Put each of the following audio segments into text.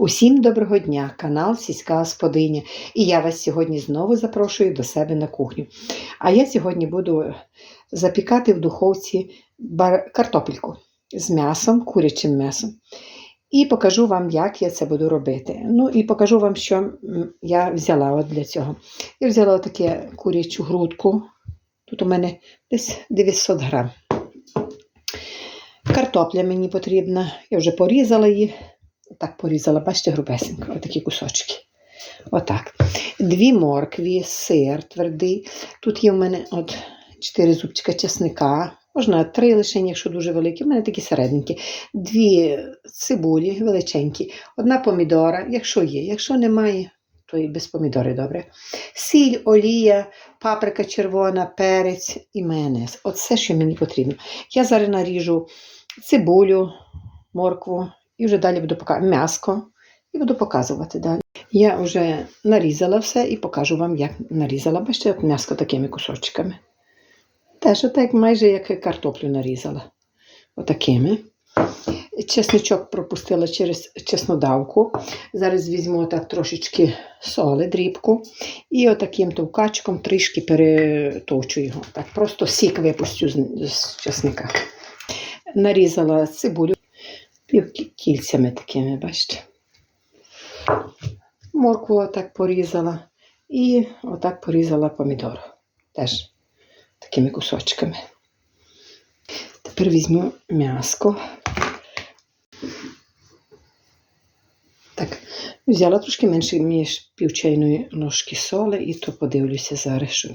Усім доброго дня, канал Сільська Господиня. І я вас сьогодні знову запрошую до себе на кухню. А я сьогодні буду запікати в духовці картопельку з м'ясом, курячим м'ясом. І покажу вам, як я це буду робити. Ну і покажу вам, що я взяла от для цього. Я взяла таке курячу грудку. Тут у мене десь 900 грам. Картопля мені потрібна. Я вже порізала її. Так порізала, бачите, грубесенько, отакі кусочки. Отак. Дві моркві, сир твердий. Тут є в мене от 4 зубчика чесника. Можна три лише, якщо дуже великі. У мене такі середненькі. Дві цибулі величенькі, одна помідора, якщо є. Якщо немає, то і без помідори добре. Сіль, олія, паприка червона, перець і майонез. От все, що мені потрібно. Я зараз наріжу цибулю, моркву і вже далі буду показувати м'яско і буду показувати далі. Я вже нарізала все і покажу вам, як нарізала. Бачите, от м'яско такими кусочками. Теж отак майже як картоплю нарізала. Отакими. Чесничок пропустила через чеснодавку. Зараз візьму так трошечки соли, дрібку, і отаким товкачком трішки перетовчу його. Так, просто сік випустю з, чесника. Нарізала цибулю кільцями такими, бачите. Моркву отак порізала. І отак порізала помідор. Теж такими кусочками. Тепер візьму м'яско. Так, взяла трошки менше, ніж пів чайної ложки соли, і то подивлюся зараз, що.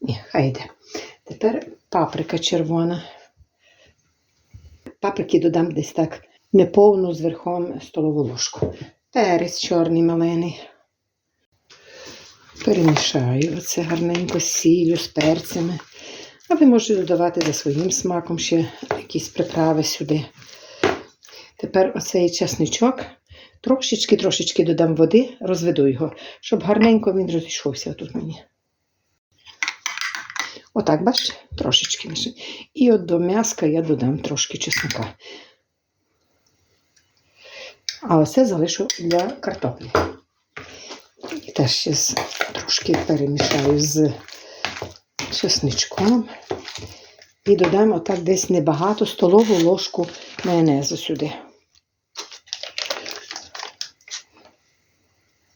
Ні, хай йде. Тепер паприка червона. Паприки додам десь так неповну зверхом столову ложку. Перець чорний малений. Перемішаю оце гарненько з сіллю, з перцями. А ви можете додавати за своїм смаком ще якісь приправи сюди. Тепер оцей чесничок. Трошечки-трошечки додам води, розведу його, щоб гарненько він розійшовся тут мені. Отак, бачите, трошечки. І от до м'яска я додам трошки чесника. А оце залишу для картоплі. І теж ще трошки перемішаю з чесничком. І додам отак десь небагато столову ложку майонезу сюди.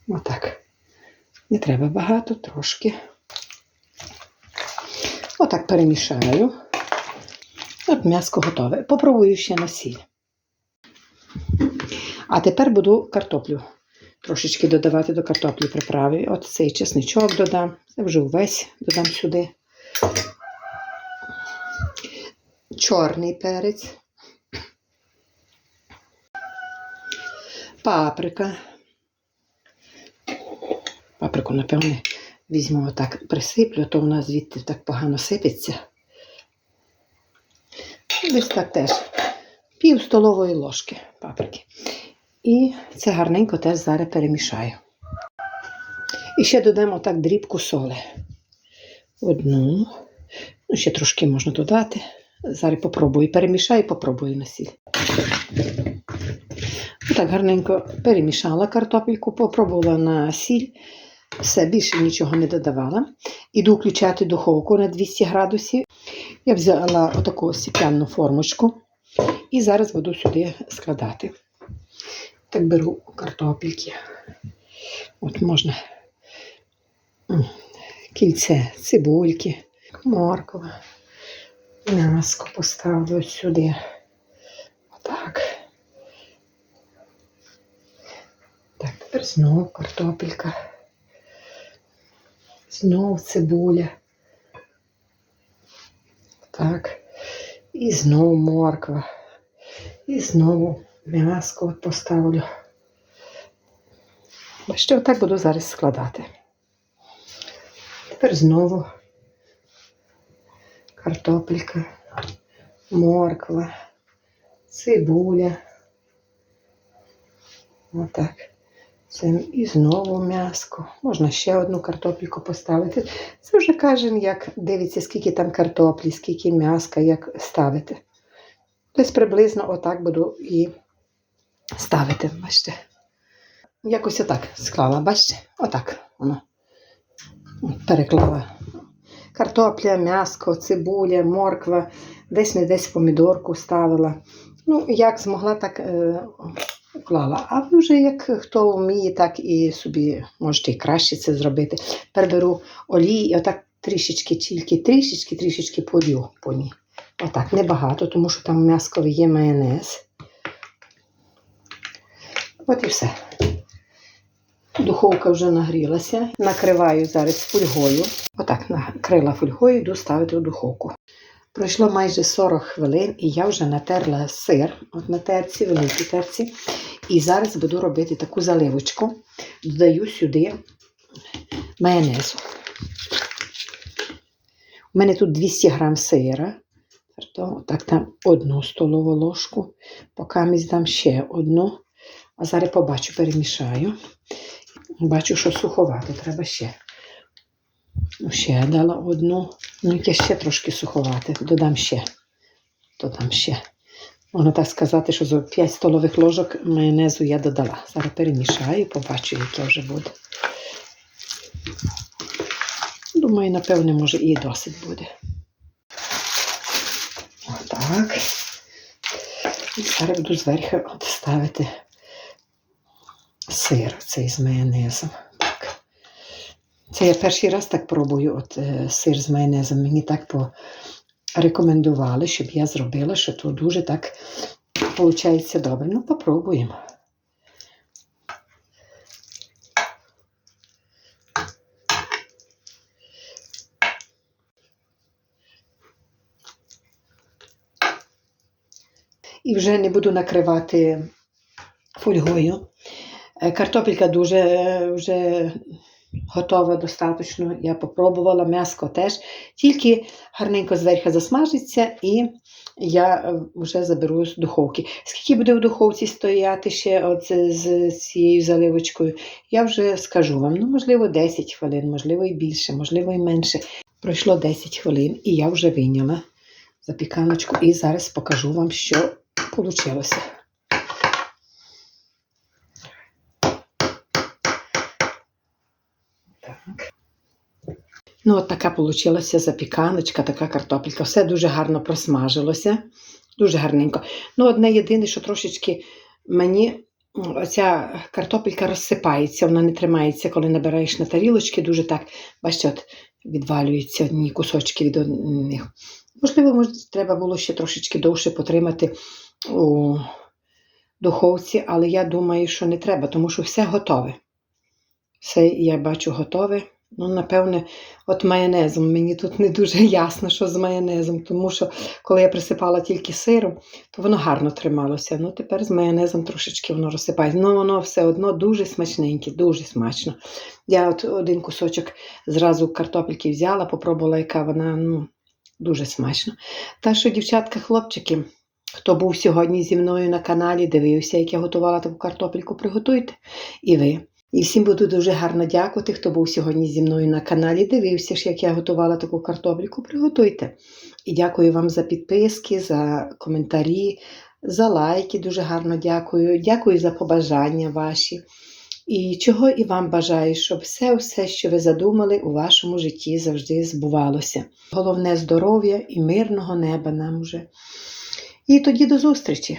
Отак. Не треба багато, трошки. Отак перемішаю. От м'яско готове. Попробую ще на сіль. А тепер буду картоплю трошечки додавати до картоплі приправи. От цей чесничок додам. Це вже увесь додам сюди. Чорний перець. Паприка. Паприку, напевне, візьму отак, присиплю, то вона звідти так погано сипеться. Десь так теж пів столової ложки паприки. І це гарненько теж зараз перемішаю. І ще додамо так дрібку соли. Одну. Ну, ще трошки можна додати. Зараз попробую. Перемішаю, попробую на сіль. Так гарненько перемішала картопельку, попробувала на сіль. Все, більше нічого не додавала. Іду включати духовку на 200 градусів. Я взяла отаку стеклянну формочку і зараз буду сюди складати. Так беру картопельки. От можна кільце цибульки, морква. М'яско поставлю сюди. Отак. Так, тепер знову картопелька. Знову цибуля. Так. І знову морква. І знову м'яско от поставлю. Бачите, отак буду зараз складати. Тепер знову картопелька, морква, цибуля. Отак. Це і знову м'яско. Можна ще одну картопельку поставити. Це вже кожен, як дивиться, скільки там картоплі, скільки м'яска, як ставити. Десь приблизно отак буду і ставити. Бачите. якось отак склала, бачите? Отак воно. Переклала. Картопля, м'яско, цибуля, морква, десь не десь помідорку ставила. Ну, як змогла, так е, клала. А ви вже як хто вміє, так і собі можете і краще це зробити. Тепер беру олії і отак трішечки, тільки трішечки, трішечки полю по ній. Отак, небагато, тому що там м'ясковий є майонез. От і все. Духовка вже нагрілася. Накриваю зараз фольгою. Отак накрила фольгою, йду ставити в духовку. Пройшло майже 40 хвилин, і я вже натерла сир, от на терці, великій терці. І зараз буду робити таку заливочку. Додаю сюди майонезу. У мене тут 200 грам сира. Так, там одну столову ложку, поки дам ще одну. А зараз побачу, перемішаю. Бачу, що суховато, треба ще. Ну, ще дала одну. Ну, яке ще трошки суховате. Додам ще. Додам ще. Можна так сказати, що за 5 столових ложок майонезу я додала. Зараз перемішаю, побачу, яке вже буде. Думаю, напевне, може і досить буде. Отак. І зараз буду зверху ставити сир цей з майонезом. Так. Це я перший раз так пробую от, е, сир з майонезом. Мені так порекомендували, щоб я зробила, що то дуже так виходить добре. Ну, попробуємо. І вже не буду накривати фольгою. Е, Картопелька дуже е, вже готова достатньо. Я попробувала, м'яско теж. Тільки гарненько зверху засмажиться і я е, вже заберу з духовки. Скільки буде в духовці стояти ще от з- цією заливочкою, я вже скажу вам. Ну, можливо, 10 хвилин, можливо, і більше, можливо, і менше. Пройшло 10 хвилин, і я вже вийняла запіканочку. І зараз покажу вам, що вийшло. Ну, от така вийшла запіканочка, така картопелька. Все дуже гарно просмажилося. Дуже гарненько. Ну, одне єдине, що трошечки мені м, оця картопелька розсипається, вона не тримається, коли набираєш на тарілочки, дуже так, бачите, от відвалюються одні кусочки від них. Можливо, може, треба було ще трошечки довше потримати у духовці, але я думаю, що не треба, тому що все готове. Все я бачу готове. Ну, напевне, от майонезом. Мені тут не дуже ясно, що з майонезом, тому що коли я присипала тільки сиром, то воно гарно трималося. Ну, тепер з майонезом трошечки воно розсипається. Ну, воно все одно дуже смачненьке, дуже смачно. Я от один кусочок зразу картопельки взяла, попробувала, яка вона ну, дуже смачно. Так що, дівчатка, хлопчики, хто був сьогодні зі мною на каналі, дивився, як я готувала таку картопельку, приготуйте. І ви. І всім буду дуже гарно дякувати, хто був сьогодні зі мною на каналі. Дивився ж, як я готувала таку картопельку. Приготуйте. І дякую вам за підписки, за коментарі, за лайки. Дуже гарно дякую. Дякую за побажання ваші. І чого і вам бажаю, щоб все, все, що ви задумали, у вашому житті завжди збувалося. Головне здоров'я і мирного неба нам уже. І тоді до зустрічі!